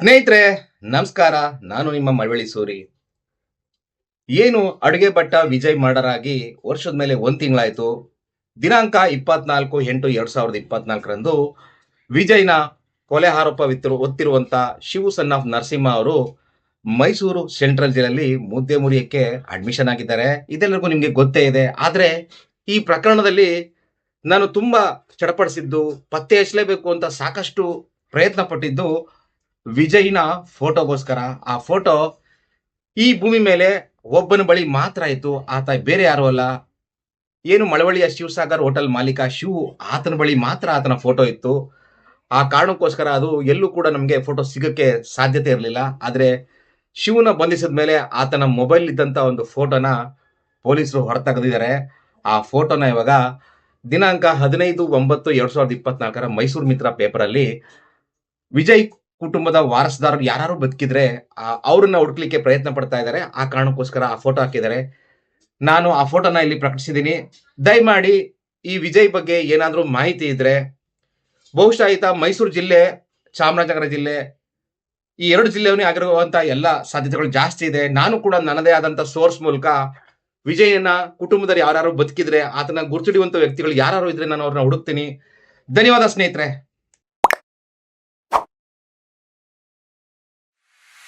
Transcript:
ಸ್ನೇಹಿತರೆ, ನಮಸ್ಕಾರ. ನಾನು ನಿಮ್ಮ ಮಳವಳ್ಳಿ ಸೂರಿ. ಏನು ಅಡುಗೆ ಭಟ್ಟ ವಿಜಯ್ ಮರ್ಡರ್ ಆಗಿ ವರ್ಷದ ಮೇಲೆ ಒಂದ್ ತಿಂಗಳಾಯ್ತು. ದಿನಾಂಕ ಇಪ್ಪತ್ನಾಲ್ಕು ಎಂಟು ಎರಡು ಸಾವಿರದ ಇಪ್ಪತ್ನಾಲ್ಕರಂದು ವಿಜಯ್ನ ಕೊಲೆ ಆರೋಪವಿತ್ತು ಹೊತ್ತಿರುವಂತ ಶಿವು ಸನ್ ಆಫ್ ನರಸಿಂಹ ಅವರು ಮೈಸೂರು ಸೆಂಟ್ರಲ್ ಜೈಲಲ್ಲಿ ಮುದ್ದೆ ಮುರಿಯಕ್ಕೆ ಅಡ್ಮಿಷನ್ ಆಗಿದ್ದಾರೆ. ಇದೆಲ್ಲರಿಗೂ ನಿಮ್ಗೆ ಗೊತ್ತೇ ಇದೆ. ಆದರೆ ಈ ಪ್ರಕರಣದಲ್ಲಿ ನಾನು ತುಂಬಾ ಚಡಪಡಿಸಿದ್ದು, ಪತ್ತೆ ಹಚ್ಚಲೇಬೇಕು ಅಂತ ಸಾಕಷ್ಟು ಪ್ರಯತ್ನ ಪಟ್ಟಿದ್ದು ವಿಜಯ್ನ ಫೋಟೋಗೋಸ್ಕರ, ಆ ಫೋಟೋ ಈ ಭೂಮಿ ಮೇಲೆ ಒಬ್ಬನ ಬಳಿ ಮಾತ್ರ ಇತ್ತು. ಆತ ಬೇರೆ ಯಾರು ಅಲ್ಲ. ಏನು ಮಳವಳ್ಳಿಯ ಶಿವಸಾಗರ್ ಹೋಟೆಲ್ ಮಾಲೀಕ ಶಿವು ಆತನ ಬಳಿ ಮಾತ್ರ ಆತನ ಫೋಟೋ ಇತ್ತು. ಆ ಕಾರಣಕ್ಕೋಸ್ಕರ ಅದು ಎಲ್ಲೂ ಕೂಡ ನಮಗೆ ಫೋಟೋ ಸಿಗಕ್ಕೆ ಸಾಧ್ಯತೆ ಇರಲಿಲ್ಲ. ಆದ್ರೆ ಶಿವನ ಬಂಧಿಸಿದ ಮೇಲೆ ಆತನ ಮೊಬೈಲ್ ಇದ್ದಂತ ಒಂದು ಫೋಟೋನ ಪೊಲೀಸರು ಹೊರತೆಗೆದಿದ್ದಾರೆ. ಆ ಫೋಟೋನ ಇವಾಗ ದಿನಾಂಕ ಹದಿನೈದು ಒಂಬತ್ತು ಎರಡು ಸಾವಿರದ ಇಪ್ಪತ್ನಾಲ್ಕರ ಮೈಸೂರು ಮಿತ್ರ ಪೇಪರ್ ಅಲ್ಲಿ ವಿಜಯ್ ಕುಟುಂಬದ ವಾರಸುದಾರರು ಯಾರು ಬದುಕಿದ್ರೆ ಅವ್ರನ್ನ ಹುಡುಕ್ಲಿಕ್ಕೆ ಪ್ರಯತ್ನ ಪಡ್ತಾ ಇದ್ದಾರೆ ಆ ಕಾರಣಕ್ಕೋಸ್ಕರ ಆ ಫೋಟೋ ಹಾಕಿದ್ದಾರೆ ನಾನು ಆ ಫೋಟೋನ ಇಲ್ಲಿ ಪ್ರಕಟಿಸಿದ್ದೀನಿ. ದಯಮಾಡಿ ಈ ವಿಜಯ್ ಬಗ್ಗೆ ಏನಾದರೂ ಮಾಹಿತಿ ಇದ್ರೆ, ಬಹುಶಃ ಈತ ಮೈಸೂರು ಜಿಲ್ಲೆ, ಚಾಮರಾಜನಗರ ಜಿಲ್ಲೆ, ಈ ಎರಡು ಜಿಲ್ಲೆಯವನೇ ಆಗಿರುವಂತ ಎಲ್ಲ ಸಾಧ್ಯತೆಗಳು ಜಾಸ್ತಿ ಇದೆ. ನಾನು ಕೂಡ ನನ್ನದೇ ಆದಂತ ಸೋರ್ಸ್ ಮೂಲಕ ವಿಜಯನ ಕುಟುಂಬದಲ್ಲಿ ಯಾರು ಬದುಕಿದ್ರೆ, ಆತನ ಗುರುತಿಡಿಯುವಂತ ವ್ಯಕ್ತಿಗಳು ಯಾರು ಇದ್ರೆ ನಾನು ಅವ್ರನ್ನ ಹುಡುಕ್ತೀನಿ. ಧನ್ಯವಾದ ಸ್ನೇಹಿತರೆ.